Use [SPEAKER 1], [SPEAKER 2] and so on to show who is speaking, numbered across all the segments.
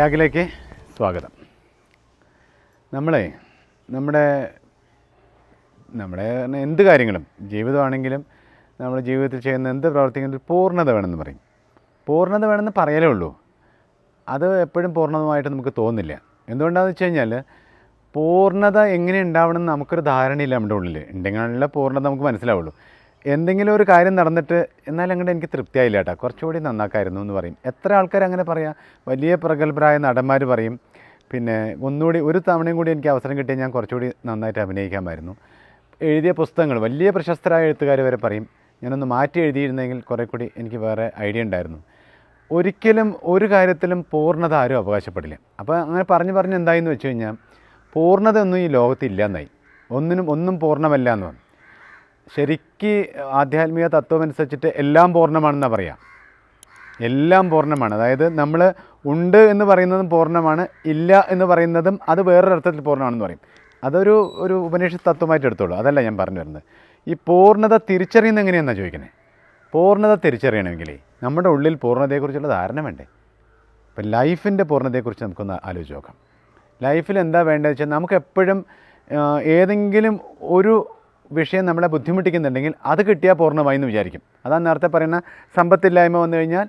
[SPEAKER 1] പ്രയാഗിലേക്ക് സ്വാഗതം. നമ്മളെ നമ്മുടെ നമ്മുടെ എന്ത് കാര്യങ്ങളും ജീവിതമാണെങ്കിലും നമ്മൾ ജീവിതത്തിൽ ചെയ്യുന്ന എന്ത് പ്രവർത്തിക്കുന്നതിൽ പൂർണത വേണമെന്ന് പറയും. പൂർണത വേണമെന്ന് പറയലേ ഉള്ളൂ. അത് എപ്പോഴും പൂർണതമായിട്ട് നമുക്ക് തോന്നില്ല. എന്തുകൊണ്ടാണെന്ന് വെച്ച് കഴിഞ്ഞാൽ പൂർണത എങ്ങനെ ഉണ്ടാവണമെന്ന് നമുക്കൊരു ധാരണയില്ല നമ്മുടെ ഉള്ളിൽ ഉണ്ടെങ്കിലുള്ള പൂർണത നമുക്ക് മനസ്സിലാവുള്ളൂ. എന്തെങ്കിലും ഒരു കാര്യം നടന്നിട്ട് എന്നാലും അങ്ങോട്ട് എനിക്ക് തൃപ്തിയായില്ല കേട്ടോ കുറച്ചുകൂടി നന്നാക്കായിരുന്നു എന്ന് പറയും. എത്ര ആൾക്കാർ അങ്ങനെ പറയാം? വലിയ പ്രഗത്ഭരായ നടന്മാർ പറയും. പിന്നെ ഒന്നുകൂടി ഒരു തവണയും കൂടി എനിക്ക് അവസരം കിട്ടിയാൽ ഞാൻ കുറച്ചുകൂടി നന്നായിട്ട് അഭിനയിക്കാമായിരുന്നു. എഴുതിയ പുസ്തകങ്ങൾ വലിയ പ്രശസ്തരായ എഴുത്തുകാർ വരെ പറയും. ഞാനൊന്ന് മാറ്റി എഴുതിയിരുന്നെങ്കിൽ കുറേ കൂടി എനിക്ക് വേറെ ഐഡിയ ഉണ്ടായിരുന്നു. ഒരിക്കലും ഒരു കാര്യത്തിലും പൂർണത ആരും അവകാശപ്പെടില്ല. അപ്പോൾ അങ്ങനെ പറഞ്ഞു പറഞ്ഞ് എന്തായെന്ന് വെച്ച് കഴിഞ്ഞാൽ പൂർണത ഒന്നും ഈ ലോകത്തില്ല എന്നായി ഒന്നിനും ഒന്നും പൂർണമല്ല എന്ന് പറഞ്ഞു. ശരിക്ക് ആധ്യാത്മിക തത്വം അനുസരിച്ചിട്ട് എല്ലാം പൂർണമാണെന്നാണ് പറയാം. എല്ലാം പൂർണമാണ്. അതായത് നമ്മൾ ഉണ്ട് എന്ന് പറയുന്നതും പൂർണമാണ് ഇല്ല എന്ന് പറയുന്നതും അത് വേറൊരർത്ഥത്തിൽ പൂർണമാണെന്ന് പറയും. അതൊരു ഒരു ഉപനിഷത്ത് തത്വമായിട്ട് എടുത്തോളൂ. അതല്ല ഞാൻ പറഞ്ഞു വരുന്നത്. ഈ പൂർണത തിരിച്ചറിയുന്ന എങ്ങനെയാണെന്നാണ് ചോദിക്കുന്നത് പൂർണത തിരിച്ചറിയണമെങ്കിൽ നമ്മുടെ ഉള്ളിൽ പൂർണതയെക്കുറിച്ചുള്ള ധാരണ വേണ്ടേ? ഇപ്പം ലൈഫിന്റെ പൂർണതയെക്കുറിച്ച് നമുക്കൊന്ന് ആലോചിച്ച് നോക്കാം. ലൈഫിൽ എന്താ വേണ്ടതെന്ന് വെച്ചാൽ നമുക്ക് എപ്പോഴും ഏതെങ്കിലും ഒരു വിഷയം നമ്മളെ ബുദ്ധിമുട്ടിക്കുന്നുണ്ടെങ്കിൽ അത് കിട്ടിയാൽ പൂർണമായി എന്ന് വിചാരിക്കും. അതാണ് നേരത്തെ പറയുന്ന സമ്പത്തില്ലായ്മ വന്നു കഴിഞ്ഞാൽ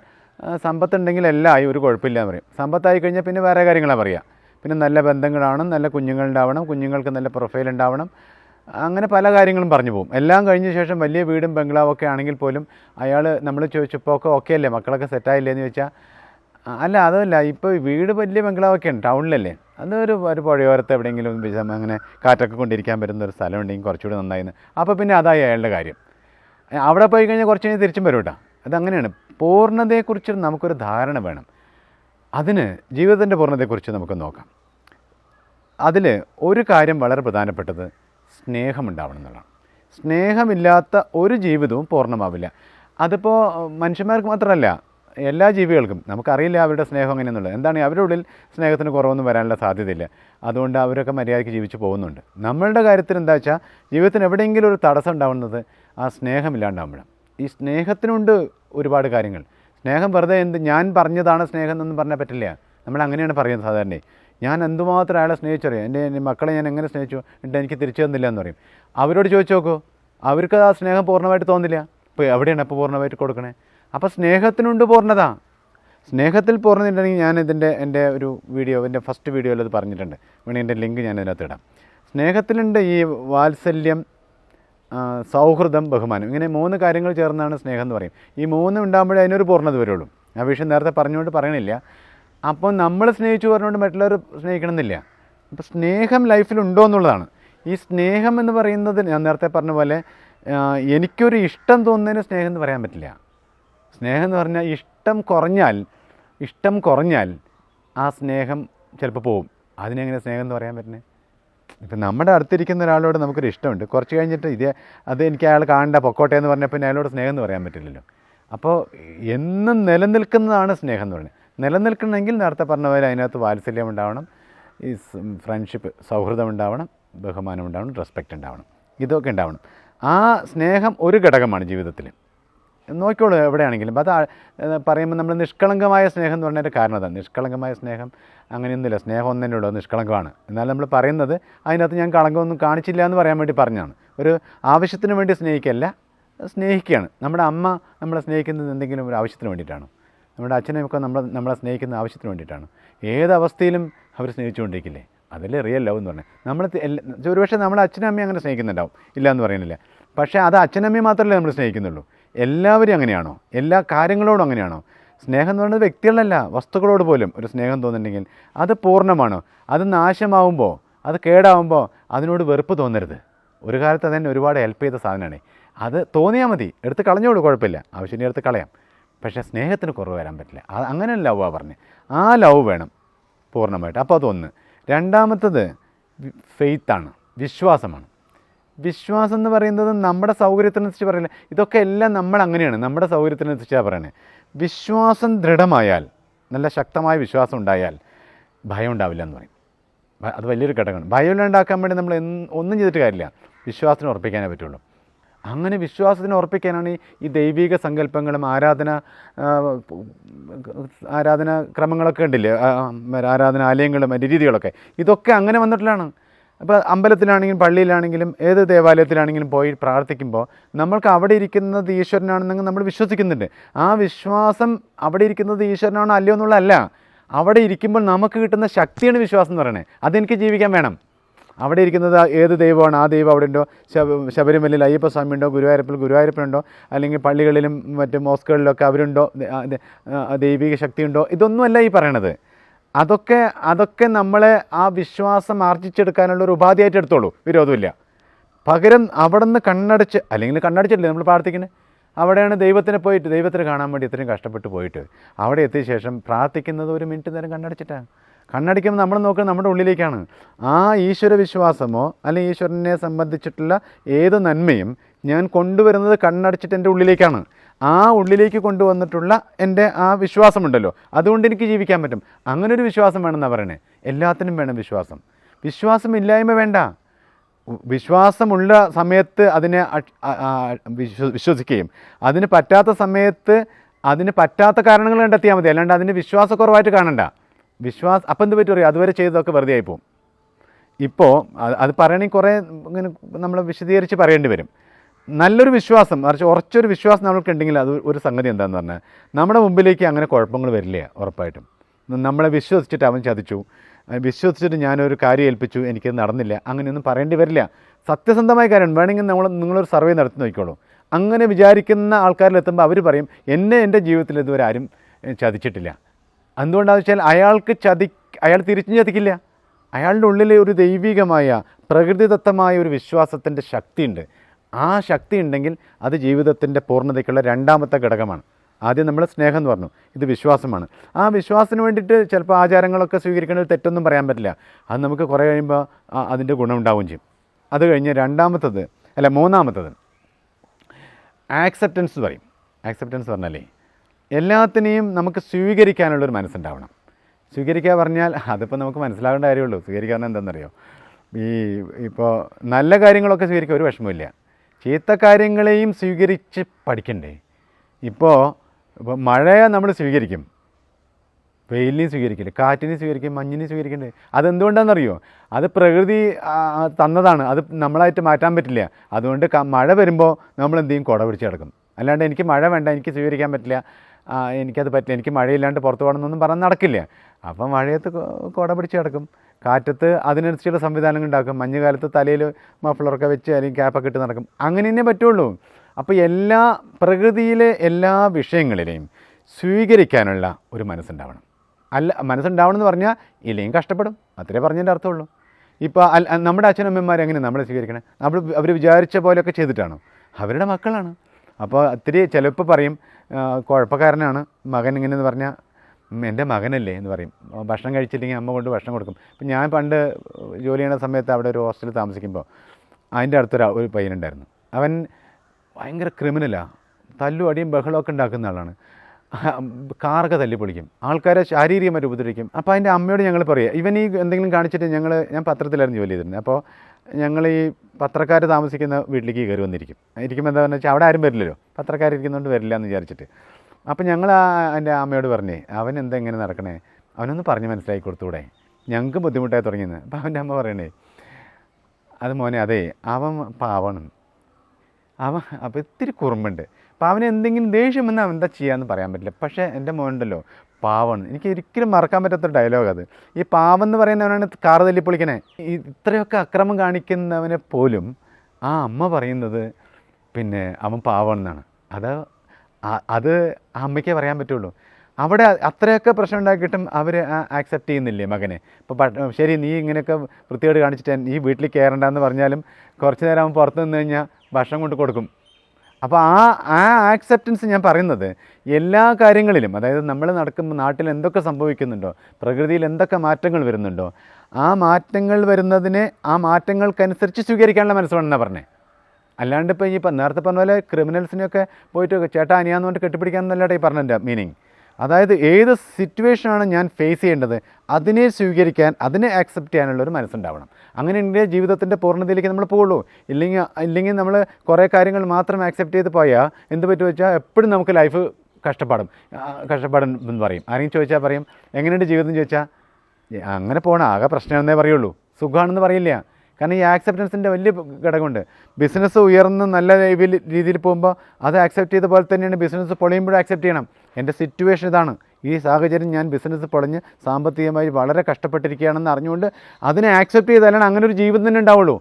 [SPEAKER 1] സമ്പത്തുണ്ടെങ്കിൽ എല്ലാം ആയി ഒരു കുഴപ്പമില്ല എന്ന് പറയും. സമ്പത്തായി കഴിഞ്ഞാൽ പിന്നെ വേറെ കാര്യങ്ങളാണ് പറയുക പിന്നെ നല്ല ബന്ധങ്ങളാണ് നല്ല കുഞ്ഞുങ്ങളുണ്ടാവണം കുഞ്ഞുങ്ങൾക്ക് നല്ല പ്രൊഫൈൽ ഉണ്ടാവണം. അങ്ങനെ പല കാര്യങ്ങളും പറഞ്ഞു പോകും. എല്ലാം കഴിഞ്ഞ ശേഷം വലിയ വീടും ബംഗ്ലാവൊക്കെ ആണെങ്കിൽ പോലും അയാൾ നമ്മൾ ചോദിച്ചപ്പോൾ ഒക്കെ ഓക്കെ അല്ലേ? മക്കളൊക്കെ സെറ്റായില്ലേ എന്ന് ചോദിച്ചാൽ അല്ല അതല്ല. ഇപ്പോൾ വീട് വലിയ ബംഗ്ലാവൊക്കെ ഉണ്ട്. ടൗണിലല്ലേ. അതൊരു ഒരു പുഴയോരത്ത് എവിടെയെങ്കിലും അങ്ങനെ കാറ്റൊക്കെ കൊണ്ടിരിക്കാൻ പറ്റുന്ന ഒരു സ്ഥലം ഉണ്ടെങ്കിൽ കുറച്ചുകൂടി നന്നായിരുന്നു അപ്പോൾ പിന്നെ അതായി അയാളുടെ കാര്യം. അവിടെ പോയി കഴിഞ്ഞാൽ കുറച്ച് കഴിഞ്ഞാൽ തിരിച്ചും വരും കേട്ടോ. അതങ്ങനെയാണ്. പൂർണതയെക്കുറിച്ച് നമുക്കൊരു ധാരണ വേണം. അതിന് ജീവിതത്തിന്റെ പൂർണതയെക്കുറിച്ച് നമുക്ക് നോക്കാം. അതിൽ ഒരു കാര്യം വളരെ പ്രധാനപ്പെട്ടത് സ്നേഹമുണ്ടാവണം എന്നുള്ളതാണ്. സ്നേഹമില്ലാത്ത ഒരു ജീവിതവും പൂർണമാവില്ല. അതിപ്പോൾ മനുഷ്യന്മാർക്ക് മാത്രമല്ല എല്ലാ ജീവികൾക്കും നമുക്കറിയില്ല അവരുടെ സ്നേഹം എങ്ങനെയെന്നുള്ളത്. എന്താണ് അവരുടെ ഉള്ളിൽ സ്നേഹത്തിന് കുറവൊന്നും വരാനുള്ള സാധ്യതയില്ല. അതുകൊണ്ട് അവരൊക്കെ മര്യാദയ്ക്ക് ജീവിച്ച് പോകുന്നുണ്ട്. നമ്മളുടെ കാര്യത്തിൽ എന്താ വെച്ചാൽ ജീവിതത്തിന് എവിടെയെങ്കിലും ഒരു തടസ്സം ഉണ്ടാവുന്നത് ആ സ്നേഹമില്ലാണ്ടാവുമ്പോഴാണ്. ഈ സ്നേഹത്തിനുണ്ട് ഒരുപാട് കാര്യങ്ങൾ. സ്നേഹം വെറുതെ എന്ത് ഞാൻ പറഞ്ഞതാണ് സ്നേഹം എന്നൊന്നും പറഞ്ഞാൽ പറ്റില്ല. നമ്മൾ അങ്ങനെയാണ് പറയുന്നത് സാധാരണ. ഞാൻ എന്തുമാത്രം അയാളെ സ്നേഹിച്ചറിയാം? എന്റെ എന്റെ മക്കളെ ഞാൻ എങ്ങനെ സ്നേഹിച്ചു? എന്നിട്ട് എനിക്ക് തിരിച്ചു തന്നില്ല എന്ന് പറയും. അവരോട് ചോദിച്ചു നോക്കൂ. അവർക്ക് ആ സ്നേഹം പൂർണമായിട്ട് തോന്നില്ല. ഇപ്പോൾ എവിടെയാണ് ഇപ്പോൾ പൂർണമായിട്ട് കൊടുക്കണേ? അപ്പോൾ സ്നേഹത്തിനുണ്ട് പൂർണത സ്നേഹത്തിൽ പൂർണതയുണ്ടെങ്കിൽ ഞാൻ ഇതിന്റെ എന്റെ ഒരു വീഡിയോ എന്റെ ഫസ്റ്റ് വീഡിയോയിൽ അത് പറഞ്ഞിട്ടുണ്ട്. വേണമെങ്കിൽ എന്റെ ലിങ്ക് ഞാൻ ഇതിനകത്ത് ഇടാം. സ്നേഹത്തിലുണ്ട് ഈ വാത്സല്യം സൗഹൃദം ബഹുമാനം. ഇങ്ങനെ മൂന്ന് കാര്യങ്ങൾ ചേർന്നാണ് സ്നേഹം എന്ന് പറയും. ഈ മൂന്ന് ഉണ്ടാകുമ്പോഴേ അതിനൊരു പൂർണത വരുള്ളൂ. ആ വിഷയം നേരത്തെ പറഞ്ഞുകൊണ്ട് പറയണില്ല. അപ്പോൾ നമ്മൾ സ്നേഹിച്ചു പറഞ്ഞുകൊണ്ട് മറ്റുള്ളവർ സ്നേഹിക്കണമെന്നില്ല. അപ്പോൾ സ്നേഹം ലൈഫിലുണ്ടോ എന്നുള്ളതാണ്. ഈ സ്നേഹം എന്ന് പറയുന്നത് ഞാൻ നേരത്തെ പറഞ്ഞ പോലെ എനിക്കൊരു ഇഷ്ടം തോന്നുന്നതിന് സ്നേഹം എന്ന് പറയാൻ പറ്റില്ല. സ്നേഹം എന്ന് പറഞ്ഞാൽ ഇഷ്ടം കുറഞ്ഞാൽ ഇഷ്ടം കുറഞ്ഞാൽ ആ സ്നേഹം ചിലപ്പോൾ പോവും. അതിനെങ്ങനെ സ്നേഹം എന്ന് പറയാൻ പറ്റുന്നത്? ഇപ്പം നമ്മുടെ അടുത്തിരിക്കുന്ന ഒരാളോട് നമുക്കൊരു ഇഷ്ടമുണ്ട്. കുറച്ച് കഴിഞ്ഞിട്ട് ഇത് അത് എനിക്ക് അയാൾ കാണണ്ട പൊക്കോട്ടെ എന്ന് പറഞ്ഞപ്പോൾ പിന്നെ അയാളോട് സ്നേഹം എന്ന് പറയാൻ പറ്റില്ലല്ലോ. അപ്പോൾ എന്നും നിലനിൽക്കുന്നതാണ് സ്നേഹം എന്ന് പറയുന്നത്. നിലനിൽക്കണമെങ്കിൽ നേരത്തെ പറഞ്ഞ പോലെ അതിനകത്ത് വാത്സല്യം ഉണ്ടാവണം ഈ ഫ്രണ്ട്ഷിപ്പ് സൗഹൃദം ഉണ്ടാവണം ബഹുമാനം ഉണ്ടാവണം റെസ്പെക്റ്റ് ഉണ്ടാവണം ഇതൊക്കെ ഉണ്ടാവണം. ആ സ്നേഹം ഒരു ഘടകമാണ് ജീവിതത്തിൽ. നോക്കിക്കോളൂ എവിടെയാണെങ്കിലും. അത് പറയുമ്പോൾ നമ്മൾ നിഷ്കളങ്കമായ സ്നേഹം എന്ന് പറഞ്ഞതിന്റെ കാരണം അതാണ് നിഷ്കളങ്കമായ സ്നേഹം അങ്ങനെയൊന്നുമില്ല. സ്നേഹം ഒന്നേ ഉള്ളൂ നിഷ്കളങ്കമാണ്. എന്നാൽ നമ്മൾ പറയുന്നത് അതിനകത്ത് ഞാൻ കളങ്കമൊന്നും കാണിച്ചില്ല എന്ന് പറയാൻ വേണ്ടി പറഞ്ഞാണ് ഒരു ആവശ്യത്തിന് വേണ്ടി സ്നേഹിക്കല്ല സ്നേഹിക്കുകയാണ്. നമ്മുടെ അമ്മ നമ്മളെ സ്നേഹിക്കുന്നത് എന്തെങ്കിലും ഒരു ആവശ്യത്തിന് വേണ്ടിയിട്ടാണ്. നമ്മുടെ അച്ഛനെയൊക്കെ നമ്മൾ നമ്മളെ സ്നേഹിക്കുന്ന ആവശ്യത്തിന് വേണ്ടിയിട്ടാണ്. ഏതവസ്ഥയിലും അവർ സ്നേഹിച്ചുകൊണ്ടിരിക്കില്ലേ? അതല്ലേ റിയൽ ലവ് എന്ന് പറഞ്ഞാൽ നമ്മൾ ഒരുപക്ഷെ നമ്മുടെ അച്ഛനും അമ്മയും അങ്ങനെ സ്നേഹിക്കുന്നുണ്ടാവും. ഇല്ല എന്ന് പറയുന്നില്ല. പക്ഷേ അത് അച്ഛനമ്മയും മാത്രമല്ലേ നമ്മൾ സ്നേഹിക്കുന്നുള്ളൂ. എല്ലാവരും അങ്ങനെയാണോ? എല്ലാ കാര്യങ്ങളോടും അങ്ങനെയാണോ? സ്നേഹം എന്ന് പറയുന്നത് വ്യക്തികളല്ല വസ്തുക്കളോട് പോലും ഒരു സ്നേഹം തോന്നുന്നുണ്ടെങ്കിൽ അത് പൂർണമാണ്? അത് നാശമാവുമ്പോൾ അത് കേടാവുമ്പോൾ അതിനോട് വെറുപ്പ് തോന്നരുത്. ഒരു കാലത്ത് അതെന്നെ ഒരുപാട് ഹെൽപ്പ് ചെയ്ത സാധനമാണ്. അത് തോന്നിയാൽ മതി. എടുത്ത് കളഞ്ഞോളൂ കുഴപ്പമില്ല. ആവശ്യമില്ല എടുത്ത് കളയാം. പക്ഷേ സ്നേഹത്തിന് കുറവ് വരാൻ പറ്റില്ല. അത് അങ്ങനെ ലവ് ആ പറഞ്ഞ്. ആ ലവ് വേണം പൂർണമായിട്ട്. അപ്പോൾ അതൊന്ന് രണ്ടാമത്തത് ഫെയ്ത്താണ്. വിശ്വാസമാണ്. വിശ്വാസം എന്ന് പറയുന്നത് നമ്മുടെ സൗകര്യത്തിനനുസരിച്ച് പറയില്ല? ഇതൊക്കെ എല്ലാം നമ്മൾ അങ്ങനെയാണ്. നമ്മുടെ സൗകര്യത്തിനനുസരിച്ചാണ് പറയണേ. വിശ്വാസം ദൃഢമായാൽ നല്ല ശക്തമായ വിശ്വാസം ഉണ്ടായാൽ ഭയം ഉണ്ടാവില്ല എന്ന് പറയും. അത് വലിയൊരു ഘടകമാണ്. ഭയമില്ലാണ്ടാക്കാൻ വേണ്ടി നമ്മൾ ഒന്നും ചെയ്തിട്ട് കാര്യമില്ല. വിശ്വാസത്തിന് ഉറപ്പിക്കാനേ പറ്റുള്ളൂ. അങ്ങനെ വിശ്വാസത്തിന് ഉറപ്പിക്കാനാണ് ഈ- ദൈവിക സങ്കല്പങ്ങളും ആരാധന ആരാധന ക്രമങ്ങളൊക്കെ ഉണ്ടില്ലേ? ആ, ആ, ആരാധന ആലയങ്ങളും അതിന്റെ രീതികളൊക്കെ. ഇതൊക്കെ അങ്ങനെ വന്നിട്ടുള്ളതാണ്. അപ്പോൾ അമ്പലത്തിലാണെങ്കിലും പള്ളിയിലാണെങ്കിലും ഏത് ദേവാലയത്തിലാണെങ്കിലും പോയി പ്രാർത്ഥിക്കുമ്പോൾ നമ്മൾക്ക് അവിടെ ഇരിക്കുന്നത് ഈശ്വരനാണെന്നെങ്കിൽ നമ്മൾ വിശ്വസിക്കുന്നുണ്ട്. ആ വിശ്വാസം അവിടെ ഇരിക്കുന്നത് ഈശ്വരനാണോ അല്ലയോ എന്നുള്ളതല്ല. അവിടെ ഇരിക്കുമ്പോൾ നമുക്ക് കിട്ടുന്ന ശക്തിയാണ് വിശ്വാസം എന്ന് പറയുന്നത്. അതെനിക്ക് ജീവിക്കാൻ വേണം. അവിടെ ഇരിക്കുന്നത് ഏത് ദൈവമാണ്? ആ ദൈവം അവിടെ ഉണ്ടോ? ശബ ശബരിമലയിൽ അയ്യപ്പസ്വാമി ഉണ്ടോ? ഗുരുവായൂരപ്പിൽ ഗുരുവായൂരപ്പനുണ്ടോ അല്ലെങ്കിൽ പള്ളികളിലും മറ്റ് മോസ്കുകളിലൊക്കെ അവരുണ്ടോ? ദൈവിക ശക്തി ഉണ്ടോ? ഇതൊന്നുമല്ല ഈ പറയണത്. അതൊക്കെ അതൊക്കെ നമ്മളെ ആ വിശ്വാസം ആർജിച്ചെടുക്കാനുള്ള ഒരു ഉപാധിയായിട്ട് എടുത്തോളൂ. വിരോധമില്ല. പകരം അവിടെ നിന്ന് കണ്ണടച്ച് അല്ലെങ്കിൽ കണ്ണടച്ചിട്ടില്ലേ നമ്മൾ പ്രാർത്ഥിക്കുന്നത് അവിടെയാണ് ദൈവത്തിനെ പോയിട്ട് ദൈവത്തിന് കാണാൻ വേണ്ടി ഇത്രയും കഷ്ടപ്പെട്ട് പോയിട്ട്. അവിടെ എത്തിയ ശേഷം പ്രാർത്ഥിക്കുന്നത് ഒരു മിനിറ്റ് നേരം കണ്ണടച്ചിട്ടാണ് കണ്ണടിക്കുമ്പോൾ നമ്മൾ നോക്കുന്നത് നമ്മുടെ ഉള്ളിലേക്കാണ്. ആ ഈശ്വര വിശ്വാസമോ അല്ലെങ്കിൽ ഈശ്വരനെ സംബന്ധിച്ചിട്ടുള്ള ഏത് നന്മയും ഞാൻ കൊണ്ടുവരുന്നത് കണ്ണടച്ചിട്ട് എന്റെ ഉള്ളിലേക്കാണ്. ആ ഉള്ളിലേക്ക് കൊണ്ടുവന്നിട്ടുള്ള എന്റെ ആ വിശ്വാസമുണ്ടല്ലോ. അതുകൊണ്ട് എനിക്ക് ജീവിക്കാൻ പറ്റും. അങ്ങനെ ഒരു വിശ്വാസം വേണമെന്നാണ് പറയണേ. എല്ലാത്തിനും വേണം വിശ്വാസം. വിശ്വാസമില്ലായ്മ വേണ്ട. വിശ്വാസമുള്ള സമയത്ത് അതിനെ വിശ്വസിക്കുകയും അതിന് പറ്റാത്ത സമയത്ത് അതിന് പറ്റാത്ത കാരണങ്ങൾ കണ്ടെത്തിയാൽ മതി. അല്ലാണ്ട് അതിന് വിശ്വാസക്കുറവായിട്ട് കാണണ്ട. വിശ്വാസം അപ്പം എന്ത് പറ്റും അറിയാം? അതുവരെ ചെയ്തതൊക്കെ വെറുതെ ആയിപ്പോവും ഇപ്പോൾ അത് പറയണമെങ്കിൽ കുറേ ഇങ്ങനെ നമ്മൾ വിശദീകരിച്ച് പറയേണ്ടി വരും. നല്ലൊരു വിശ്വാസം മറിച്ച് ഉറച്ചൊരു വിശ്വാസം നമ്മൾക്കുണ്ടെങ്കിൽ അത് ഒരു സംഗതി എന്താണെന്ന് പറഞ്ഞാൽ നമ്മുടെ മുമ്പിലേക്ക് അങ്ങനെ കുഴപ്പങ്ങൾ വരില്ല ഉറപ്പായിട്ടും. നമ്മളെ വിശ്വസിച്ചിട്ട് അവൻ ചതിച്ചു. വിശ്വസിച്ചിട്ട് ഞാനൊരു കാര്യം ഏൽപ്പിച്ചു എനിക്കത് നടന്നില്ല അങ്ങനെയൊന്നും പറയേണ്ടി വരില്ല. സത്യസന്ധമായ കാര്യം വേണമെങ്കിൽ നമ്മൾ നിങ്ങളൊരു സർവേ നടത്തി നോക്കിക്കോളൂ. അങ്ങനെ വിചാരിക്കുന്ന ആൾക്കാരിലെത്തുമ്പോൾ അവർ പറയും എന്നെ എന്റെ ജീവിതത്തിൽ ഇതുവരെ ആരും ചതിച്ചിട്ടില്ല. എന്തുകൊണ്ടാണെന്ന് വെച്ചാൽ അയാൾക്ക് ചതി അയാൾ തിരിച്ചും ചതിക്കില്ല. അയാളുടെ ഉള്ളിലെ ഒരു ദൈവികമായ പ്രകൃതിദത്തമായ ഒരു വിശ്വാസത്തിന്റെ ശക്തിയുണ്ട്. ആ ശക്തി ഉണ്ടെങ്കിൽ അത് ജീവിതത്തിന്റെ പൂർണതയ്ക്കുള്ള രണ്ടാമത്തെ ഘടകമാണ്. ആദ്യം നമ്മൾ സ്നേഹം എന്ന് പറഞ്ഞു. ഇത് വിശ്വാസമാണ്. ആ വിശ്വാസത്തിന് വേണ്ടിയിട്ട് ചിലപ്പോൾ ആചാരങ്ങളൊക്കെ സ്വീകരിക്കേണ്ടത് തെറ്റൊന്നും പറയാൻ പറ്റില്ല. അത് നമുക്ക് കുറേ കഴിയുമ്പോൾ അതിന്റെ ഗുണമുണ്ടാവുകയും ചെയ്യും. അത് കഴിഞ്ഞ് രണ്ടാമത്തത് അല്ല മൂന്നാമത്തത്. ആക്സെപ്റ്റൻസ് പറയും. ആക്സെപ്റ്റൻസ് പറഞ്ഞാലേ എല്ലാത്തിനെയും നമുക്ക് സ്വീകരിക്കാനുള്ളൊരു മനസ്സുണ്ടാവണം. സ്വീകരിക്കുക പറഞ്ഞാൽ അതിപ്പോൾ നമുക്ക് മനസ്സിലാവേണ്ട കാര്യമുള്ളൂ. സ്വീകരിക്കുക പറഞ്ഞാൽ എന്താണെന്നറിയോ ഈ ഇപ്പോൾ നല്ല കാര്യങ്ങളൊക്കെ സ്വീകരിക്കുക ഒരു വിഷമമില്ല ചീത്ത കാര്യങ്ങളെയും സ്വീകരിച്ച് പഠിക്കണ്ടേ? ഇപ്പോൾ ഇപ്പോൾ മഴയെ നമ്മൾ സ്വീകരിക്കും. വെയിലിനെയും സ്വീകരിക്കില്ല? കാറ്റിനെ സ്വീകരിക്കും മഞ്ഞിനെ സ്വീകരിക്കണ്ടേ? അതെന്തുകൊണ്ടാണെന്നറിയോ അത് പ്രകൃതി തന്നതാണ്. അത് നമ്മളായിട്ട് മാറ്റാൻ പറ്റില്ല. അതുകൊണ്ട് മഴ വരുമ്പോൾ നമ്മൾ എന്ത് ചെയ്യും കുട പിടിച്ച് കിടക്കും അല്ലാണ്ട് എനിക്ക് മഴ വേണ്ട എനിക്ക് സ്വീകരിക്കാൻ പറ്റില്ല. എനിക്കത് പറ്റില്ല എനിക്ക് മഴയില്ലാണ്ട് പുറത്ത് പോകണമെന്നൊന്നും പറഞ്ഞ് നടക്കില്ല. അപ്പം മഴയത്ത് കുട പിടിച്ച് കിടക്കും. കാറ്റത്ത് അതിനനുസരിച്ചുള്ള സംവിധാനങ്ങൾ ഉണ്ടാക്കും. മഞ്ഞുകാലത്ത് തലയിൽ മഫ്ലറൊക്കെ വെച്ച് അല്ലെങ്കിൽ ക്യാപ്പൊക്കെ ഇട്ട് നടക്കും. അങ്ങനെ തന്നെ പറ്റുള്ളൂ. അപ്പോൾ എല്ലാ പ്രകൃതിയിലെ എല്ലാ വിഷയങ്ങളിലെയും സ്വീകരിക്കാനുള്ള ഒരു മനസ്സുണ്ടാവണം. അല്ല മനസ്സുണ്ടാവണം എന്ന് പറഞ്ഞാൽ ഇല്ലെങ്കിൽ കഷ്ടപ്പെടും. അത്രേ പറഞ്ഞതിന്റെ അർത്ഥമുള്ളൂ. ഇപ്പോൾ നമ്മുടെ അച്ഛനമ്മമാർ എങ്ങനെയാണ് നമ്മളെ സ്വീകരിക്കണേ? നമ്മൾ അവർ വിചാരിച്ച പോലെയൊക്കെ ചെയ്തിട്ടാണോ? അവരുടെ മക്കളാണ്. അപ്പോൾ ഒത്തിരി ചിലപ്പോൾ പറയും കുഴപ്പക്കാരനാണ്. മകൻ ഇങ്ങനെയെന്ന് പറഞ്ഞാൽ "ഉം, എന്റെ മകനല്ലേ എന്ന് പറയും. ഭക്ഷണം കഴിച്ചില്ലെങ്കിൽ അമ്മ കൊണ്ട് ഭക്ഷണം കൊടുക്കും. ഇപ്പം ഞാൻ പണ്ട് ജോലി ചെയ്യുന്ന സമയത്ത് അവിടെ ഒരു ഹോസ്റ്റലിൽ താമസിക്കുമ്പോൾ അതിന്റെ അടുത്തൊരു ഒരു പയ്യനുണ്ടായിരുന്നു. അവൻ ഭയങ്കര ക്രിമിനലാണ് തല്ലും അടിയും ബഹളമൊക്കെ ഉണ്ടാക്കുന്ന ആളാണ്. കാറൊക്കെ തല്ലി പൊളിക്കും ആൾക്കാരെ ശാരീരികമായിട്ട് ഉപദ്രവിക്കും. അപ്പോൾ അതിന്റെ അമ്മയോട് ഞങ്ങൾ പറയുക ഇവൻ ഈ എന്തെങ്കിലും കാണിച്ചിട്ട് ഞങ്ങൾ ഞാൻ പത്രത്തിലായിരുന്നു ജോലി ചെയ്തിരുന്നത്. അപ്പോൾ ഞങ്ങൾ ഈ പത്രക്കാർ താമസിക്കുന്ന വീട്ടിലേക്ക് കയറി വന്നിരിക്കും. ഇരിക്കുമ്പോൾ എന്താ വെച്ചാൽ അവിടെ ആരും വരില്ലല്ലോ. പത്രക്കാരിരിക്കുന്നതുകൊണ്ട് വരില്ല എന്ന് വിചാരിച്ചിട്ട്. അപ്പോൾ ഞങ്ങൾ എന്റെ അമ്മയോട് പറഞ്ഞേ അവൻ എന്താ ഇങ്ങനെ നടക്കണേ? അവനൊന്ന് പറഞ്ഞ് മനസ്സിലാക്കി കൊടുത്തൂടെ? ഞങ്ങൾക്ക് ബുദ്ധിമുട്ടായി തുടങ്ങിയെന്ന്. അപ്പോൾ അവന്റെ അമ്മ പറയണേ അത് മോനെ അതെ അവൻ പാവണം. അവൻ അപ്പോൾ ഇത്തിരി കുറുമ്പുണ്ട്. അപ്പോൾ അവന് എന്തെങ്കിലും ദേഷ്യം വന്നാൽ അവൻ എന്താ ചെയ്യാമെന്ന് പറയാൻ പറ്റില്ല. പക്ഷേ എന്റെ മോനുണ്ടല്ലോ പാവമാണ് എനിക്ക് ഒരിക്കലും മറക്കാൻ പറ്റാത്തൊരു ഡയലോഗ് അത്. ഈ പാവം എന്ന് പറയുന്നവനാണ് കാറ് തല്ലിപ്പൊളിക്കണേ. ഇത്രയൊക്കെ അക്രമം കാണിക്കുന്നവനെ പോലും ആ അമ്മ പറയുന്നത് പിന്നെ അവൻ പാവമെന്നാണ് അത് അത് ആ അമ്മയ്ക്കേ പറയാൻ പറ്റുള്ളൂ. അവിടെ അത്രയൊക്കെ പ്രശ്നം ഉണ്ടാക്കിയിട്ടും അവർ ആക്സെപ്റ്റ് ചെയ്യുന്നില്ലേ മകനെ? ഇപ്പോൾ ശരി നീ ഇങ്ങനെയൊക്കെ വൃത്തിയോട് കാണിച്ചിട്ട് ഈ വീട്ടിൽ കയറണ്ടെന്ന് പറഞ്ഞാലും കുറച്ച് നേരം അവൻ പുറത്ത് നിന്ന് കഴിഞ്ഞാൽ ഭക്ഷണം കൊണ്ട് കൊടുക്കും. അപ്പോൾ ആ ആ ആക്സെപ്റ്റൻസ് ഞാൻ പറയുന്നത് എല്ലാ കാര്യങ്ങളിലും അതായത് നമ്മൾ നടക്കുമ്പോൾ നാട്ടിൽ എന്തൊക്കെ സംഭവിക്കുന്നുണ്ടോ പ്രകൃതിയിൽ എന്തൊക്കെ മാറ്റങ്ങൾ വരുന്നുണ്ടോ ആ മാറ്റങ്ങൾ വരുന്നതിനെ ആ മാറ്റങ്ങൾക്കനുസരിച്ച് സ്വീകരിക്കാനുള്ള മനസ്സുണ്ടെന്നാണ് പറഞ്ഞത് അല്ലാണ്ട് ഇപ്പോൾ ഈ നേരത്തെ പറഞ്ഞ പോലെ ക്രിമിനൽസിനെയൊക്കെ പോയിട്ട് ചേട്ടാ അനിയാന്ന് പറഞ്ഞിട്ട് കെട്ടിപ്പിടിക്കാമെന്നല്ലാട്ടെ ഈ പറഞ്ഞതിന്റെ മീനിങ് അതായത് ഏത് സിറ്റുവേഷനാണ് ഞാൻ ഫേസ് ചെയ്യേണ്ടത്? അതിനെ സ്വീകരിക്കാൻ അതിനെ ആക്സെപ്റ്റ് ചെയ്യാനുള്ള ഒരു മനസ്സുണ്ടാവണം. അങ്ങനെ അങ്ങനെയെങ്കിൽ ജീവിതത്തിന്റെ പൂർണതയിലേക്ക് നമ്മൾ പോകുള്ളൂ. ഇല്ലെങ്കിൽ ഇല്ലെങ്കിൽ നമ്മൾ കുറേ കാര്യങ്ങൾ മാത്രം ആക്സെപ്റ്റ് ചെയ്ത് പോയാൽ എന്ത് പറ്റും വെച്ചാൽ എപ്പോഴും നമുക്ക് ലൈഫ് കഷ്ടപ്പാടും. കഷ്ടപ്പാടും എന്ന് പറയും. ആരെങ്കിലും ചോദിച്ചാൽ പറയും എങ്ങനെയുണ്ട് ജീവിതം? ചോദിച്ചാൽ അങ്ങനെ പോകണം ആകെ പ്രശ്നമെന്നേ പറയുള്ളൂ. സുഖമാണെന്ന് പറയില്ല. കാരണം ഈ ആക്സെപ്റ്റൻസിന്റെ വലിയ ഘടകമുണ്ട്. ബിസിനസ് ഉയർന്ന് നല്ല രീതിയിൽ പോകുമ്പോൾ അത് ആക്സെപ്റ്റ് ചെയ്ത പോലെ തന്നെയാണ് ബിസിനസ് പൊളിയുമ്പോഴും ആക്സെപ്റ്റ് ചെയ്യണം. എന്റെ സിറ്റുവേഷൻ ഇതാണ്. ഈ സാഹചര്യം ഞാൻ ബിസിനസ് പൊളിഞ്ഞ് സാമ്പത്തികമായി വളരെ കഷ്ടപ്പെട്ടിരിക്കുകയാണെന്ന് അറിഞ്ഞുകൊണ്ട് അതിനെ ആക്സെപ്റ്റ് ചെയ്താലാണ് അങ്ങനെ ഒരു ജീവിതം തന്നെ ഉണ്ടാവുള്ളൂ.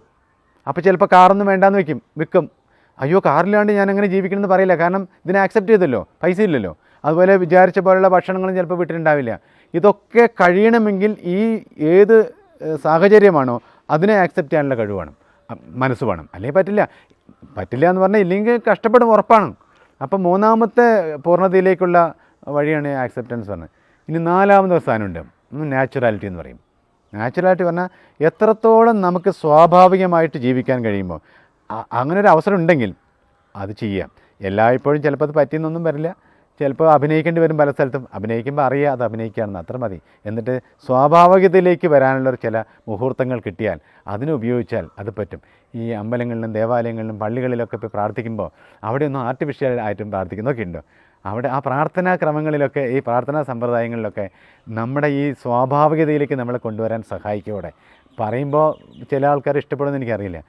[SPEAKER 1] അപ്പോൾ ചിലപ്പോൾ കാറൊന്നും വേണ്ടാന്ന് വെക്കും വിൽക്കും. അയ്യോ കാറില്ലാണ്ട് ഞാൻ അങ്ങനെ ജീവിക്കണമെന്ന് പറയില്ല. കാരണം ഇതിനെ ആക്സെപ്റ്റ് ചെയ്തല്ലോ പൈസ ഇല്ലല്ലോ. അതുപോലെ വിചാരിച്ച പോലുള്ള ഭക്ഷണങ്ങളും ചിലപ്പോൾ വീട്ടിലുണ്ടാവില്ല. ഇതൊക്കെ കഴിയണമെങ്കിൽ ഈ ഏത് സാഹചര്യമാണോ അതിനെ ആക്സെപ്റ്റ് ചെയ്യാനുള്ള കഴിവ് വേണം മനസ്സ് വേണം. അല്ലെങ്കിൽ പറ്റില്ല. പറ്റില്ല എന്ന് പറഞ്ഞാൽ ഇല്ലെങ്കിൽ കഷ്ടപ്പെടും ഉറപ്പാണ്. അപ്പം മൂന്നാമത്തെ പൂർണതയിലേക്കുള്ള വഴിയാണ് ആക്സെപ്റ്റൻസ് പറഞ്ഞത്. ഇനി നാലാമത്തെ സ്ഥാനമുണ്ട്. നാച്ചുറാലിറ്റി എന്ന് പറയും. നാച്ചുറാലിറ്റി പറഞ്ഞാൽ എത്രത്തോളം നമുക്ക് സ്വാഭാവികമായിട്ട് ജീവിക്കാൻ കഴിയുമ്പോൾ അങ്ങനെ ഒരു അവസരം ഉണ്ടെങ്കിൽ അത് ചെയ്യാം. എല്ലായ്പ്പോഴും ചിലപ്പോൾ അത് പറ്റിയെന്നൊന്നും വരില്ല. ചിലപ്പോൾ അഭിനയിക്കേണ്ടി വരും പല സ്ഥലത്തും. അഭിനയിക്കുമ്പോൾ അറിയാം അത് അഭിനയിക്കുകയാണെന്ന്. അത്ര മതി. എന്നിട്ട് സ്വാഭാവികതയിലേക്ക് വരാനുള്ള ചില മുഹൂർത്തങ്ങൾ കിട്ടിയാൽ അതിനുപയോഗിച്ചാൽ അത് പറ്റും. ഈ അമ്പലങ്ങളിലും ദേവാലയങ്ങളിലും പള്ളികളിലൊക്കെ പോയി പ്രാർത്ഥിക്കുമ്പോൾ അവിടെയൊന്നും ആർട്ടിഫിഷ്യൽ ആയിട്ടും പ്രാർത്ഥിക്കുന്നതൊക്കെ ഉണ്ടോ അവിടെ ആ പ്രാർത്ഥനാ ക്രമങ്ങളിലൊക്കെ ഈ പ്രാർത്ഥനാ സമ്പ്രദായങ്ങളിലൊക്കെ നമ്മുടെ ഈ സ്വാഭാവികതയിലേക്ക് നമ്മളെ കൊണ്ടുവരാൻ സഹായിക്കോടെ പറയുമ്പോൾ ചില ആൾക്കാർ ഇഷ്ടപ്പെടുമെന്ന് എനിക്കറിയില്ല.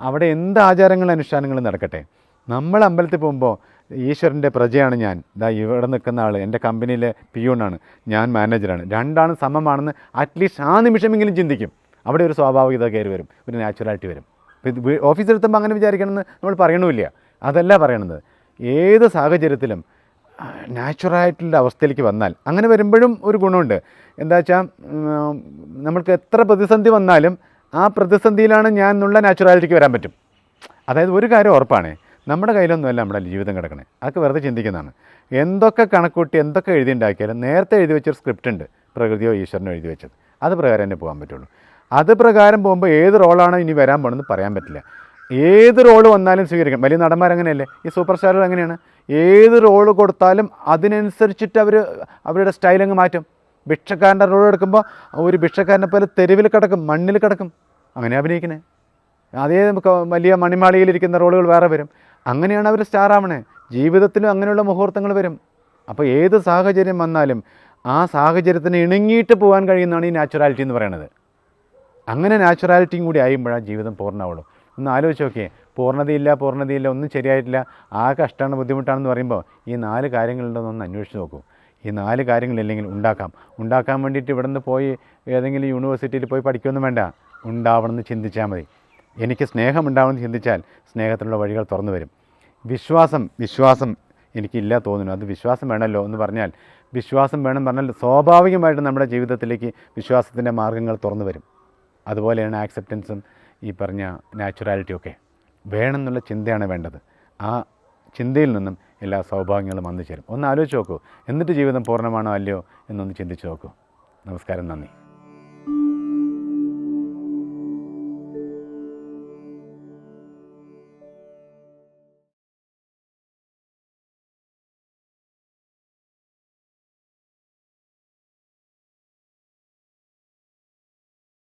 [SPEAKER 1] അവിടെ എന്ത് ആചാരങ്ങളും അനുഷ്ഠാനങ്ങളും നടക്കട്ടെ? നമ്മൾ അമ്പലത്തിൽ പോകുമ്പോൾ ഈശ്വരന്റെ പ്രജയാണ് ഞാൻ. ഇതാ ഇവിടെ നിൽക്കുന്ന ആൾ എന്റെ കമ്പനിയിലെ പിയൂണാണ് ഞാൻ മാനേജറാണ് രണ്ടാണ് സമമാണെന്ന് അറ്റ്ലീസ്റ്റ് ആ നിമിഷമെങ്കിലും ചിന്തിക്കും. അവിടെ ഒരു സ്വാഭാവികത കയറി വരും. ഒരു നാച്ചുറാലിറ്റി വരും. ഓഫീസിലെത്തുമ്പോൾ അങ്ങനെ വിചാരിക്കണമെന്ന് നമ്മൾ പറയണമില്ല. അതല്ല പറയണത്. ഏത് സാഹചര്യത്തിലും നാച്ചുറായിട്ടുള്ള അവസ്ഥയിലേക്ക് വന്നാൽ അങ്ങനെ വരുമ്പോഴും ഒരു ഗുണമുണ്ട്. എന്താ വെച്ചാൽ നമ്മൾക്ക് എത്ര പ്രതിസന്ധി വന്നാലും ആ പ്രതിസന്ധിയിലാണ് ഞാൻ എന്നുള്ള നാച്ചുറാലിറ്റിക്ക് വരാൻ പറ്റും. അതായത് ഒരു കാര്യം ഉറപ്പാണ്. നമ്മുടെ കയ്യിലൊന്നുമല്ല നമ്മുടെ ജീവിതം കിടക്കണേ. അതൊക്കെ വെറുതെ ചിന്തിക്കുന്നതാണ്. എന്തൊക്കെ കണക്കൂട്ടി എന്തൊക്കെ എഴുതി ഉണ്ടാക്കിയാലും നേരത്തെ എഴുതി വെച്ചൊരു സ്ക്രിപ്റ്റ് ഉണ്ട് പ്രകൃതിയോ ഈശ്വരനോ എഴുതി വെച്ചത്. അത് പ്രകാരം തന്നെ പോകാൻ പറ്റുള്ളൂ. അത് പ്രകാരം പോകുമ്പോൾ ഏത് റോളാണ് ഇനി വരാൻ പോകണമെന്ന് പറയാൻ പറ്റില്ല. ഏത് റോൾ വന്നാലും സ്വീകരിക്കണം. വലിയ നടന്മാർ അങ്ങനെയല്ലേ ഈ സൂപ്പർ സ്റ്റാറുകൾ അങ്ങനെയാണ് ഏത് റോൾ കൊടുത്താലും അതിനനുസരിച്ചിട്ട് അവർ അവരുടെ സ്റ്റൈൽ അങ്ങ് മാറ്റും. ഭിക്ഷക്കാരന്റെ റോൾ എടുക്കുമ്പോൾ ഒരു ഭിക്ഷക്കാരനെ പോലെ തെരുവിൽ കിടക്കും മണ്ണിൽ കിടക്കും. അങ്ങനെ അഭിനയിക്കണേ. അതേ വലിയ മണിമാളികയിലിരിക്കുന്ന റോളുകൾ വേറെ വരും. അങ്ങനെയാണ് അവർ സ്റ്റാർ ആവണേ ജീവിതത്തിലും അങ്ങനെയുള്ള മുഹൂർത്തങ്ങൾ വരും. അപ്പോൾ ഏത് സാഹചര്യം വന്നാലും ആ സാഹചര്യത്തിന് ഇണങ്ങിയിട്ട് പോകാൻ കഴിയുന്നതാണ് ഈ നാച്ചുറാലിറ്റി എന്ന് പറയുന്നത് അങ്ങനെ നാച്ചുറാലിറ്റിയും കൂടി ആയുമ്പോഴാണ് ജീവിതം പൂർണമാവുള്ളൂ. ഒന്ന് ആലോചിച്ച് നോക്കിയേ. പൂർണതയില്ല പൂർണതയില്ല ഒന്നും ശരിയായിട്ടില്ല. ആ കഷ്ടമാണ് ബുദ്ധിമുട്ടാണെന്ന് പറയുമ്പോൾ ഈ നാല് കാര്യങ്ങളുണ്ടെന്നൊന്ന് അന്വേഷിച്ച് നോക്കൂ. ഈ നാല് കാര്യങ്ങളില്ലെങ്കിൽ ഉണ്ടാക്കാം. ഉണ്ടാക്കാൻ വേണ്ടിയിട്ട് ഇവിടെ നിന്ന് പോയി ഏതെങ്കിലും യൂണിവേഴ്സിറ്റിയിൽ പോയി പഠിക്കുമെന്ന് വേണ്ട. ഉണ്ടാവണമെന്ന് ചിന്തിച്ചാൽ മതി. എനിക്ക് സ്നേഹമുണ്ടാവുമെന്ന് ചിന്തിച്ചാൽ സ്നേഹത്തിനുള്ള വഴികൾ തുറന്നു വരും. വിശ്വാസം വിശ്വാസം എനിക്കില്ല തോന്നുന്നു. അത് വിശ്വാസം വേണമല്ലോ എന്ന് പറഞ്ഞാൽ വിശ്വാസം വേണം പറഞ്ഞാൽ സ്വാഭാവികമായിട്ട് നമ്മുടെ ജീവിതത്തിലേക്ക് വിശ്വാസത്തിന്റെ മാർഗങ്ങൾ തുറന്നു വരും. അതുപോലെയാണ് ആക്സെപ്റ്റൻസും ഈ പറഞ്ഞ നാച്ചുറാലിറ്റിയൊക്കെ വേണമെന്നുള്ള ചിന്തയാണ് വേണ്ടത്. ആ ചിന്തയിൽ നിന്നും എല്ലാ സൗഭാഗ്യങ്ങളും വന്നു ചേരും. ഒന്ന് ആലോചിച്ച് നോക്കൂ. എന്നിട്ട് ജീവിതം പൂർണമാണോ അല്ലയോ എന്നൊന്ന് ചിന്തിച്ച് നോക്കൂ. നമസ്കാരം നന്ദി.